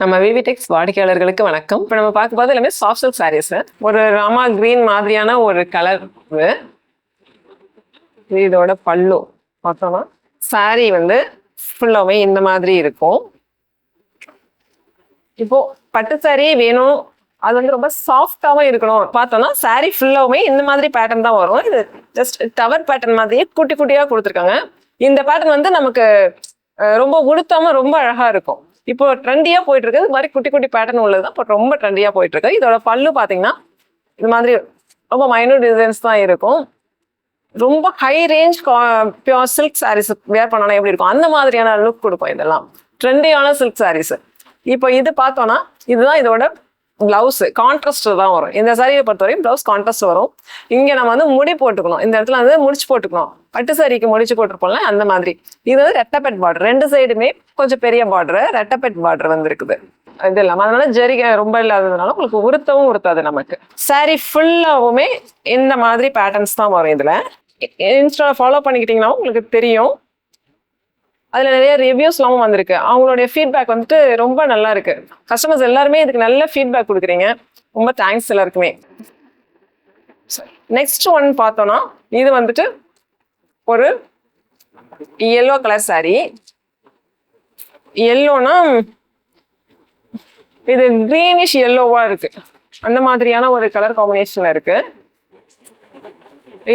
நம்ம விவிடெக்ஸ் வாடிக்கையாளர்களுக்கு வணக்கம். இப்போ நம்ம பார்க்க போது எல்லாமே சாஃப்ட் சில்க் சாரீஸ் ஒரு ராமா கிரீன் மாதிரியான ஒரு கலர் இதோட பல்லு பார்த்தோம்னா saree வந்து ஃபுல்லாகவே இந்த மாதிரி இருக்கும். இப்போ பட்டு saree வேணும். அது வந்து ரொம்ப சாஃப்டாகவும் இருக்கணும். பார்த்தோம்னா saree ஃபுல்லாகவே இந்த மாதிரி பேட்டர்ன் தான் வரும். இது ஜஸ்ட் டவர் பேட்டர்ன் மாதிரியே குட்டி குட்டியாக கொடுத்துருக்காங்க. இந்த பேட்டர்ன் வந்து நமக்கு ரொம்ப உடுத்தாமல் ரொம்ப அழகாக இருக்கும். இப்போ ட்ரெண்டியா போயிட்டு இருக்கு இது மாதிரி குட்டி குட்டி பேட்டர்ன் உள்ளது தான். இப்போ ரொம்ப ட்ரெண்டியா போயிட்டு இருக்கு இதோட பல்லு பாத்தீங்கன்னா இது மாதிரி ரொம்ப மைனூட் டிசைன்ஸ் தான் இருக்கும். ரொம்ப high range pure silk saris wear பண்ணாலும் எப்படி இருக்கும்? அந்த மாதிரியான லுக் கொடுக்கும் இதெல்லாம். ட்ரெண்டியான சில்க் சாரீஸ் இப்போ இது பார்த்தோன்னா இதுதான் இதோட பிளவுஸ் கான்ட்ராஸ்ட் தான் வரும். இந்த சாரியை பொறுத்தவரையும் பிளவுஸ் கான்ட்ராஸ்ட் வரும். இங்கே நம்ம வந்து முடி போட்டுக்கணும். இந்த இடத்துல வந்து முடிச்சு போட்டுக்கணும். பட்டு சாரிக்கு முடிச்சு போட்டிருப்போம்ல அந்த மாதிரி. இது வந்து ரெட்டப்பெட் பார்டர் ரெண்டு சைடுமே கொஞ்சம் பெரிய பார்டர் ரெட்டப்பெட் பார்டர் வந்துருக்குது. இது இல்லாமல் அதனால ஜரிகை ரொம்ப இல்லாததுனால உங்களுக்கு உருத்தவும் உருத்தாது நமக்கு. சாரி ஃபுல்லாவுமே இந்த மாதிரி பேட்டர்ன்ஸ் தான் வரும் இதில். இன்ஸ்டா ஃபாலோ பண்ணிக்கிட்டீங்கன்னா உங்களுக்கு தெரியும். அதில் நிறைய ரிவ்யூஸ்லாம் வந்திருக்கு. அவங்களுடைய ஃபீட்பேக் வந்துட்டு ரொம்ப நல்லா இருக்கு கஸ்டமர்ஸ் எல்லாருமே இதுக்கு நல்ல ஃபீட்பேக் கொடுக்குறீங்க. ரொம்ப தேங்க்ஸ் எல்லாருக்குமே. நெக்ஸ்ட் ஒன் பார்த்தோம்னா இது வந்துட்டு ஒரு எல்லோ கலர் saree. எல்லோனா இது க்ரீனிஷ் எல்லோவா இருக்கு. அந்த மாதிரியான ஒரு கலர் காம்பினேஷன்ல இருக்கு.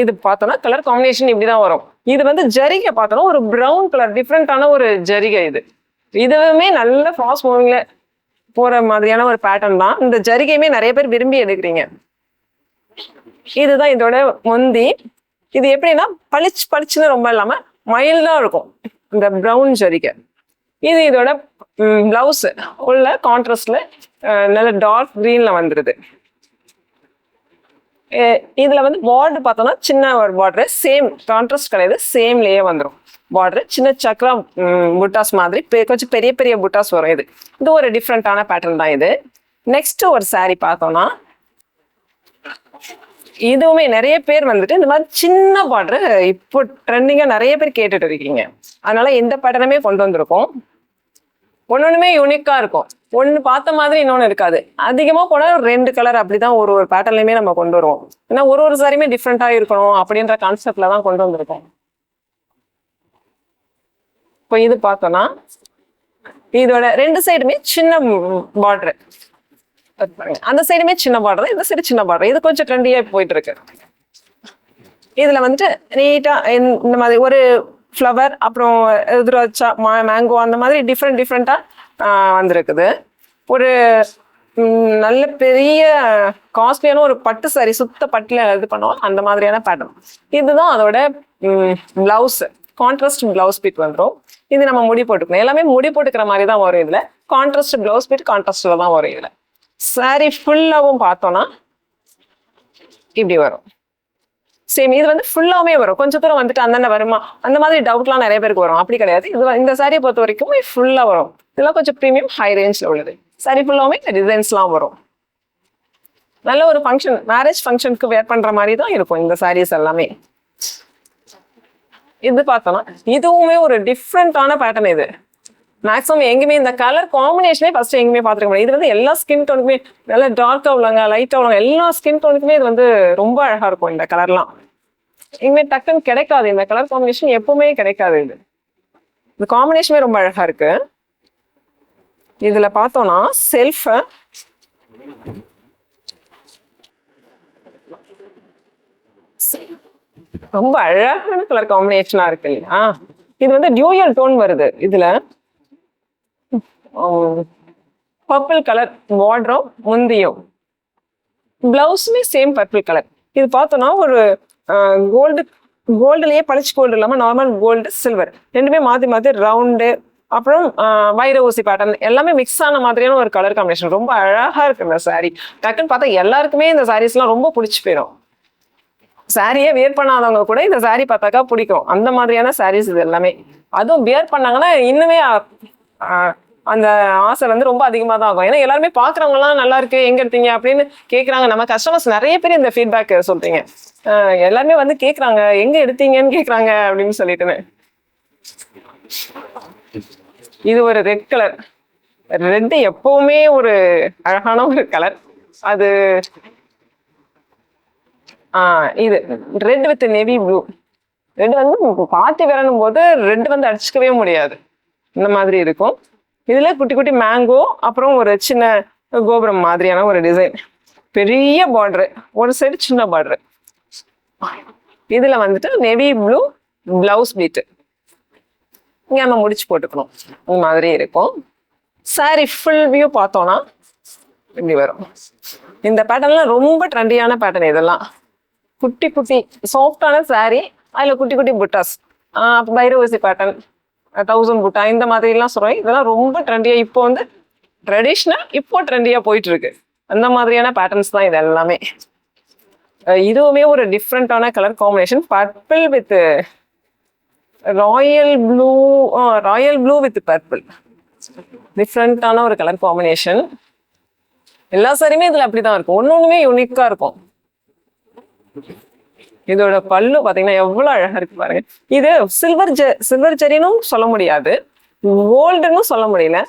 இது பார்த்தோம்னா கலர் காம்பினேஷன் இப்படிதான் வரும். இது வந்து ஜரிகை பார்த்தோம்னா ஒரு ப்ரௌன் கலர் டிஃப்ரெண்ட்டான ஒரு ஜரிகை இது. இதுவுமே நல்ல ஃபாஸ்ட் மூவிங்ல போற மாதிரியான ஒரு பேட்டர்ன் தான். இந்த ஜரிகையுமே நிறைய பேர் விரும்பி எடுக்கிறீங்க. இதுதான் இதோட முந்தி. இது எப்படின்னா பளிச்சு பளிச்சுன்னு ரொம்ப இல்லாம மைல்டா இருக்கும். இந்த ப்ரௌன் ஜரிகை. இது இதோட பிளவுஸ் உள்ள கான்ட்ராஸ்ட்ல நல்ல டார்க் கிரீன்ல வந்துருது. இதுல வந்து பார்டர் பார்த்தோம்னா சின்ன ஒரு பார்டர் சேம் கான்ட்ராஸ்ட் கிடையாது சேம்லயே வந்துடும் பார்டர் சின்ன சக்ரா புட்டாஸ் மாதிரி கொஞ்சம் பெரிய பெரிய புட்டாஸ் வரும் இது. இது ஒரு டிஃப்ரெண்டான பேட்டர்ன் தான் இது. நெக்ஸ்ட் ஒரு சாரீ பார்த்தோம்னா இதுவுமே நிறைய பேர் வந்துட்டு இந்த மாதிரி சின்ன பார்டர் இப்போ ட்ரெண்டிங்காக நிறைய பேர் கேட்டுட்டு இருக்கீங்க. அதனால இந்த பேட்டர்னுமே கொண்டு வந்திருக்கோம். ஒன்னொன்றுமே யூனிக்காக இருக்கும். ஒன்று பார்த்த மாதிரி இன்னொன்று இருக்காது. அதிகமாக போனால் ரெண்டு கலர் அப்படி தான் ஒரு ஒரு பேட்டர்லையுமே நம்ம கொண்டு வருவோம். ஏன்னா ஒரு ஒரு சாரியுமே டிஃப்ரெண்ட்டாக இருக்கணும் அப்படின்ற கான்செப்டில் தான் கொண்டு வந்திருக்கோம். இப்போ இது பார்த்தோன்னா இதோட ரெண்டு சைடுமே சின்ன பார்டரு அந்த சைடுமே சின்ன பார்டர் இந்த சைடு சின்ன பார்டர் இது கொஞ்சம் ட்ரெண்டியாக போயிட்டு இருக்கு. இதில் வந்துட்டு நீட்டாக இந்த மாதிரி ஒரு ஃப்ளவர் அப்புறம் எதிராச்சா மேங்கோ அந்த மாதிரி டிஃப்ரெண்ட் டிஃப்ரெண்ட்டாக வந்திருக்குது. ஒரு நல்ல பெரிய காஸ்ட்லியான ஒரு பட்டு சாரி சுத்த பட்டில் இது பண்ணுவோம் அந்த மாதிரியான பேட்டர்ன் இதுதான் அதோட பிளவுஸ் கான்ட்ராஸ்ட் பிளவுஸ் பீட் வந்துடும் இது நம்ம முடி போட்டுக்கணும். எல்லாமே முடி போட்டுக்கிற மாதிரி தான் வரும் இதில். கான்ட்ராஸ்ட் பிளவுஸ் பீட் கான்ட்ராஸ்டில் தான் வரும் இதில். சாரி ஃபுல்லாகவும் பார்த்தோன்னா இப்படி வரும். சேம் இது வந்து ஃபுல்லாமே வரும். கொஞ்சம் தூரம் வந்துட்டு அந்தந்த வருமா? அந்த மாதிரி டவுட்லாம் நிறைய பேருக்கு வரும். அப்படி கிடையாது. இது இந்த சாரியை பொறுத்த வரைக்கும் ஃபுல்லாக வரும். இதெல்லாம் கொஞ்சம் ப்ரீமியம் ஹை ரேஞ்சில் உள்ளது. சாரி ஃபுல்லாமே டிசைன்ஸ்லாம் வரும். நல்ல ஒரு ஃபங்க்ஷன் மேரேஜ் ஃபங்க்ஷனுக்கு வேர் பண்ணுற மாதிரி தான் இருக்கும் இந்த சாரீஸ் எல்லாமே. இது பார்த்தோம்னா இதுவுமே ஒரு டிஃப்ரெண்ட்டான பேட்டர்ன் இது. மேக்ஸிமம் எங்கேயுமே இந்த கலர் காம்பினேஷனே ஃபர்ஸ்ட் எங்கேயுமே பார்த்துருக்க முடியாது. இது வந்து எல்லா ஸ்கின் டோனுக்குமே நல்லா டார்க்காக உள்ளவங்க லைட்டாக உள்ளவங்க எல்லா ஸ்கின் டோனுக்குமே இது வந்து ரொம்ப அழகா இருக்கும் இந்த கலர்லாம் எங்கேயுமே டக்குன்னு கிடைக்காது இந்த கலர் காம்பினேஷன் எப்பவுமே கிடைக்காது இது. இந்த காம்பினேஷனே ரொம்ப அழகா இருக்கு. இதுல பார்த்தோம்னா செல்ஃப் ரொம்ப அழகான கலர் காம்பினேஷனா இருக்கு இல்லையா? இது வந்து டியூயல் டோன் வருது. இதுல பர்பிள் கலர் வாட்ரோ முந்தியோ. பிளவுஸுமே சேம் பர்பிள் கலர் இது பார்த்தோம்னா ஒரு கோல்டு கோல்டுலேயே பளிச்சு கோல்டு இல்லாமல் நார்மல் கோல்டு சில்வர் ரெண்டுமே மாற்றி மாற்றி ரவுண்டு அப்புறம் வைர ஊசி பேட்டர்ன் எல்லாமே மிக்ஸ் ஆன மாதிரியான ஒரு கலர் காம்பினேஷன் ரொம்ப அழகாக இருக்கு இந்த சாரீ டக்குன்னு பார்த்தா எல்லாருக்குமே இந்த சாரீஸ்லாம் ரொம்ப பிடிச்சி போயிடும். சாரியே வியர் பண்ணாதவங்க கூட இந்த சாரீ பார்த்தாக்கா பிடிக்கும். அந்த மாதிரியான சாரீஸ் இது எல்லாமே. அதுவும் வியர் பண்ணாங்கன்னா இன்னுமே அந்த ஆசை வந்து ரொம்ப அதிகமாக தான் ஆகும். ஏன்னா எல்லாருமே பார்க்குறவங்கலாம் நல்லா இருக்கு எங்க எடுத்தீங்க அப்படின்னு கேட்குறாங்க நம்ம கஸ்டமர்ஸ் நிறைய பேர் இந்த ஃபீட்பேக் சொல்றீங்க. எல்லாருமே வந்து கேட்குறாங்க எங்க எடுத்தீங்கன்னு கேட்குறாங்க அப்படின்னு சொல்லிட்டுன்னு. இது ஒரு ரெட் கலர் ரெட் எப்பவுமே ஒரு அழகான ஒரு கலர் அது ஆ இது red with navy blue red வந்து பார்த்து விரணும் போது ரெட் வந்து அடிச்சுக்கவே முடியாது. இந்த மாதிரி இருக்கும். இதுல குட்டி குட்டி மேங்கோ அப்புறம் ஒரு சின்ன கோபுரம் மாதிரியான ஒரு டிசைன் பெரிய பார்டரு ஒரு சைடு சின்ன பார்டரு இதுல வந்துட்டு நெவி ப்ளூ பிளவுஸ் பீட்டு இங்கே நம்ம முடிச்சு போட்டுக்கணும். இந்த மாதிரி இருக்கும். சாரி ஃபுல் வியூ பார்த்தோம்னா இப்படி வரும். இந்த பேட்டர்ன்லாம் ரொம்ப ட்ரெண்டியான பேட்டர்ன் இதெல்லாம். குட்டி குட்டி சாஃப்டான சாரி அதில் குட்டி குட்டி புட்டாஸ் பைரவசி பேட்டர்ன் தௌசண்ட் புட்டா. இந்த மாதிரிலாம் சொல்கிறோம் இதெல்லாம் ரொம்ப ட்ரெண்டியாக இப்போ வந்து ட்ரெடிஷ்னல் இப்போ ட்ரெண்டியாக போயிட்டு இருக்கு அந்த மாதிரியான பேட்டர்ன்ஸ் தான் இது எல்லாமே. இதுவுமே ஒரு டிஃப்ரெண்ட்டான colour combination purple with royal blue royal blue with purple டிஃப்ரெண்ட்டான ஒரு கலர் காம்பினேஷன் எல்லா சாரியுமே அப்படி அப்படிதான் இருக்கும். ஒன்று ஒன்றுமே யூனிக்காக இருக்கும். இதோட பல்லு பார்த்தீங்கன்னா எவ்வளோ அழகாக இருக்கு பாருங்க. இது சில்வர் ஜ சில்வர் ஜரினும் சொல்ல முடியாது. கோல்டுன்னு சொல்ல முடியல.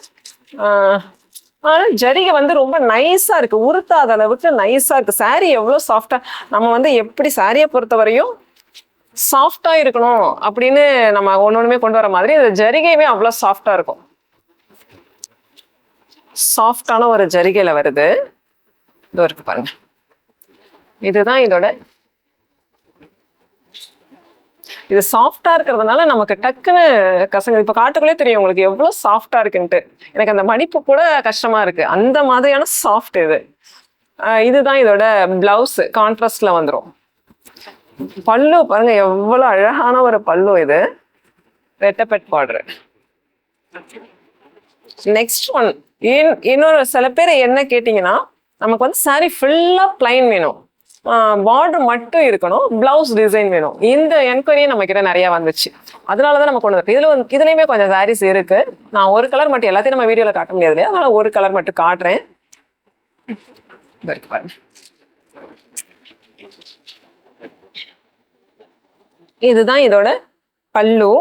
ஆனால் ஜரிகை வந்து ரொம்ப நைஸாக இருக்குது உருத்தாத அளவுக்கு நைஸாக இருக்குது சாரீ எவ்வளோ சாஃப்டாக நம்ம வந்து எப்படி சாரியை பொறுத்த வரையும் சாஃப்டாக இருக்கணும் அப்படின்னு நம்ம ஒன்று ஒன்றுமே கொண்டு வர மாதிரி இந்த ஜரிகையுமே அவ்வளோ சாஃப்டாக இருக்கும். சாஃப்டான ஒரு ஜரிகையில் வருது. இதோ இருக்கு பாருங்க. இதுதான் இதோட இது சாஃப்டா இருக்கிறதுனால நமக்கு டக்குன்னு கசங்க. இப்ப காட்டுக்குள்ளே தெரியும் உங்களுக்கு எவ்வளவு சாஃப்டா இருக்குன்ட்டு. எனக்கு அந்த மடிப்பு கூட கஷ்டமா இருக்கு. அந்த மாதிரியான சாஃப்ட் இது. இதுதான் இதோட பிளவுஸ் கான்ட்ராஸ்ட்ல வந்துடும் பல்லு பாருங்க எவ்வளவு அழகான ஒரு பல்லு இது. ரெட்டப்பெட் பாடுற நெக்ஸ்ட் ஒன் இன்னொரு சில பேர் என்ன கேட்டீங்கன்னா நமக்கு வந்து சாரி ஃபுல்லாக பிளைன் வேணும். பார்டர் மட்டும் இருக்கணும். பிளவுஸ் டிசைன் வேணும். இந்த என்கொயரியும் நம்ம கிட்ட நிறைய வந்துச்சு. அதனால தான் நம்ம கொண்டு வரோம் இதுல வந்து இதுலயுமே கொஞ்சம் சாரீஸ் இருக்கு. நான் ஒரு கலர் மட்டும் எல்லாத்தையும் நம்ம வீடியோல காட்ட முடியாது இல்லையா? அதனால ஒரு கலர் மட்டும் காட்டுறேன். இதுதான் இதோட பல்லு.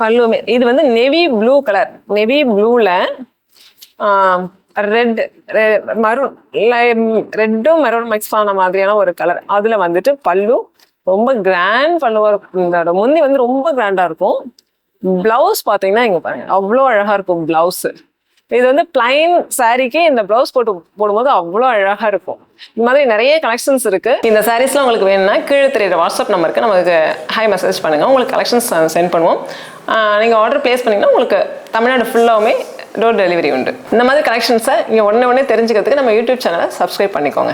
பல்லுமே இது வந்து நெவி ப்ளூ கலர் நெவி ப்ளூல ரெட் மரூன் ரெட்டும் மெரூன் மிக்ஸ் ஆன மாதிரியான ஒரு கலர் அதுல வந்துட்டு பல்லு ரொம்ப கிராண்ட் பல்லுவாக இருக்கும். இந்த முந்தி வந்து ரொம்ப கிராண்டா இருக்கும். பிளவுஸ் பார்த்தீங்கன்னா இங்க பாருங்க. அவ்வளோ அழகா இருக்கும் பிளவுஸ் இது வந்து பிளைன் சாரீக்கு இந்த பிளவுஸ் போட்டு போடும்போது அவ்வளோ அழகா இருக்கும். இந்த மாதிரி நிறைய கலெக்ஷன்ஸ் இருக்கு. இந்த சாரீஸ்லாம் உங்களுக்கு வேணும்னா கீழே தெரியுற வாட்ஸ்அப் நம்பருக்கு நமக்கு ஹை மெசேஜ் பண்ணுங்க. உங்களுக்கு கலெக்ஷன்ஸ் சென்ட் பண்ணுவோம். நீங்கள் ஆர்டர் பிளேஸ் பண்ணீங்கன்னா உங்களுக்கு தமிழ்நாடு ஃபுல்லாவுமே டோர் டெலிவரி உண்டு. இந்த மாதிரி கலெக்ஷன்ஸை நீங்கள் உடனே உடனே தெரிஞ்சுக்கிறதுக்கு நம்ம யூடியூப் சேனலை சப்ஸ்கிரைப் பண்ணிக்கோங்க.